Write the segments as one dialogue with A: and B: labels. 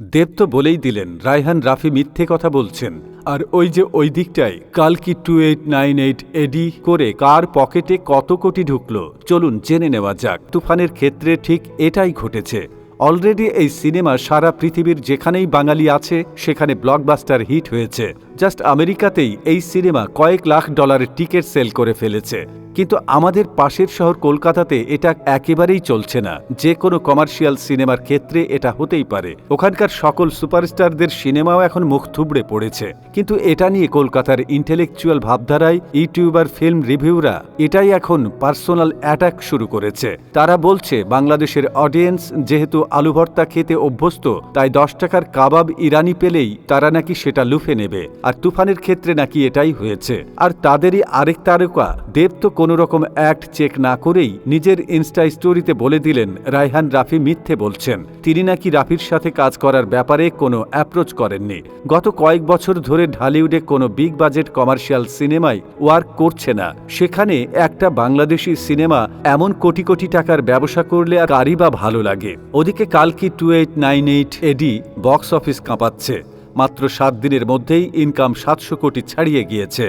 A: দেব তো বলেই দিলেন, রায়হান রাফি মিথ্যে কথা বলছেন। আর ওই যে ওই দিকটায় কালকি two eight nine eight AD করে কার পকেটে কত কোটি ঢুকলো? চলুন জেনে নেওয়া যাক। তুফানের ক্ষেত্রে ঠিক এটাই ঘটেছে। অলরেডি এই সিনেমা সারা পৃথিবীর যেখানেই বাঙালি আছে, সেখানে ব্লকবাস্টার হিট হয়েছে। জাস্ট আমেরিকাতেই এই সিনেমা কয়েক লাখ ডলারের টিকিট সেল করে ফেলেছে। কিন্তু আমাদের পাশের শহর কলকাতাতে এটা একেবারেই চলছে না। যে কোনো কমার্শিয়াল সিনেমার ক্ষেত্রে এটা হতেই পারে। ওখানকার সকল সুপারস্টারদের সিনেমাও এখন মুখ থুবড়ে পড়েছে। কিন্তু এটা নিয়ে কলকাতার ইন্টেলেকচুয়াল ভাবধারায় ইউটিউবার, ফিল্ম রিভিউরা এটাই এখন পার্সোনাল অ্যাটাক শুরু করেছে। তারা বলছে, বাংলাদেশের অডিয়েন্স যেহেতু আলু ভর্তা খেতে অভ্যস্ত, তাই দশ টাকার কাবাব ইরানি পেলেই তারা নাকি সেটা লুফে নেবে। আর তুফানের ক্ষেত্রে নাকি এটাই হয়েছে। আর তাদেরই আরেক তারকা দেব তো কোনো রকম অ্যাক্ট চেক না করেই নিজের ইনস্টা স্টোরিতে বলে দিলেন, রায়হান রাফি মিথ্যে বলছেন। তিনি নাকি রাফির সাথে কাজ করার ব্যাপারে কোনো অ্যাপ্রোচ করেননি। গত কয়েক বছর ধরে ঢালিউডে কোনো বিগ বাজেট কমার্শিয়াল সিনেমায় ওয়ার্ক করছে না। সেখানে একটা বাংলাদেশি সিনেমা এমন কোটি কোটি টাকার ব্যবসা করলে আর কারই বা ভালো লাগে। ওদিকে কালকি two eight nine eight AD box office কাঁপাচ্ছে। মাত্র সাত দিনের মধ্যেই ইনকাম সাতশো কোটি ছাড়িয়ে গিয়েছে।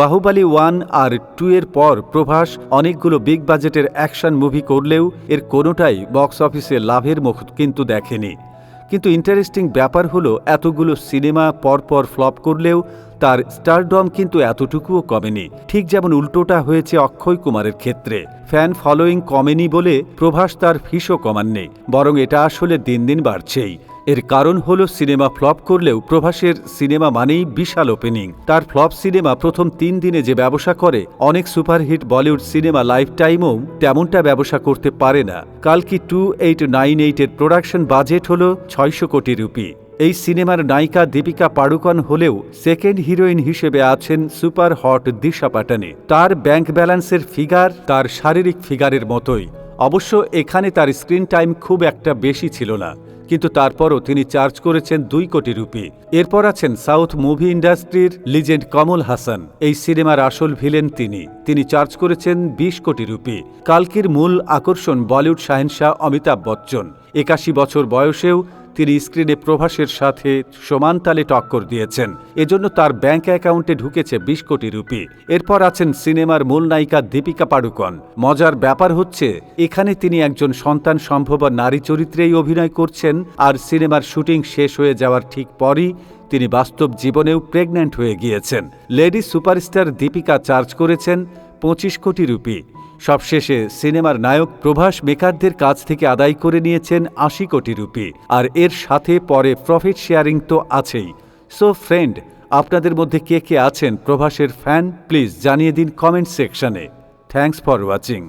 A: বাহুবালি ওয়ান আর টু এর পর প্রভাস অনেকগুলো বিগ বাজেটের অ্যাকশন মুভি করলেও এর কোনোটাই বক্স অফিসে লাভের মুখ কিন্তু দেখেনি। কিন্তু ইন্টারেস্টিং ব্যাপার হলো, এতগুলো সিনেমা পরপর ফ্লপ করলেও তার স্টারডম কিন্তু এতটুকুও কমেনি। ঠিক যেমন উল্টোটা হয়েছে অক্ষয় কুমারের ক্ষেত্রে। ফ্যান ফলোয়িং কমেনি বলে প্রভাস তার ফিসও কমাননি, বরং এটা আসলে দিন দিন বাড়ছেই। এর কারণ হল সিনেমা ফ্লপ করলেও প্রভাসের সিনেমা মানেই বিশাল ওপেনিং তার ফ্লপ সিনেমা প্রথম তিন দিনে যে ব্যবসা করে, অনেক সুপারহিট বলিউড সিনেমা লাইফ টাইমও তেমনটা ব্যবসা করতে পারে না। কালকি টু এইট নাইন এইটের প্রোডাকশন বাজেট হল ছয়শো কোটি রুপি। এই সিনেমার নায়িকা দীপিকা পাড়ুকন হলেও সেকেন্ড হিরোইন হিসেবে আছেন সুপার হট দিশা পাটানি তার ব্যাংক ব্যালেন্সের ফিগার, তার শারীরিক ফিগারের মতোই। অবশ্য এখানে তার স্ক্রিন টাইম খুব একটা বেশি ছিল না, কিন্তু তারপরও তিনি চার্জ করেছেন দুই কোটি রুপি। এরপর আছেন সাউথ মুভি ইন্ডাস্ট্রির লিজেন্ড কমল হাসান। এই সিনেমার আসল ভিলেন তিনি। তিনি চার্জ করেছেন বিশ কোটি রুপি। কালকির মূল আকর্ষণ বলিউড শাহেনশাহ অমিতাভ বচ্চন। একাশি বছর বয়সেও তিনি স্ক্রিনে প্রভাসের সাথে সমান তালে টক্কর দিয়েছেন। এজন্য তার ব্যাংক অ্যাকাউন্টে ঢুকেছে বিশ কোটি রুপি। এরপর আছেন সিনেমার মূল নায়িকা দীপিকা পাড়ুকন। মজার ব্যাপার হচ্ছে, এখানে তিনি একজন সন্তান সম্ভব নারী চরিত্রেই অভিনয় করছেন আর সিনেমার শুটিং শেষ হয়ে যাওয়ার ঠিক পরই তিনি বাস্তব জীবনেও প্রেগন্যান্ট হয়ে গিয়েছেন। লেডি সুপারস্টার দীপিকা চার্জ করেছেন পঁচিশ কোটি রুপি। সবশেষে সিনেমার নায়ক প্রভাস মেকারদের কাছ থেকে আদায় করে নিয়েছেন আশি কোটি রুপি। আর এর সাথে পরে প্রফিট শেয়ারিং তো আছেই। সো ফ্রেন্ড আপনাদের মধ্যে কে কে আছেন প্রভাসের ফ্যান প্লিজ জানিয়ে দিন কমেন্ট সেকশনে থ্যাংকস ফর ওয়াচিং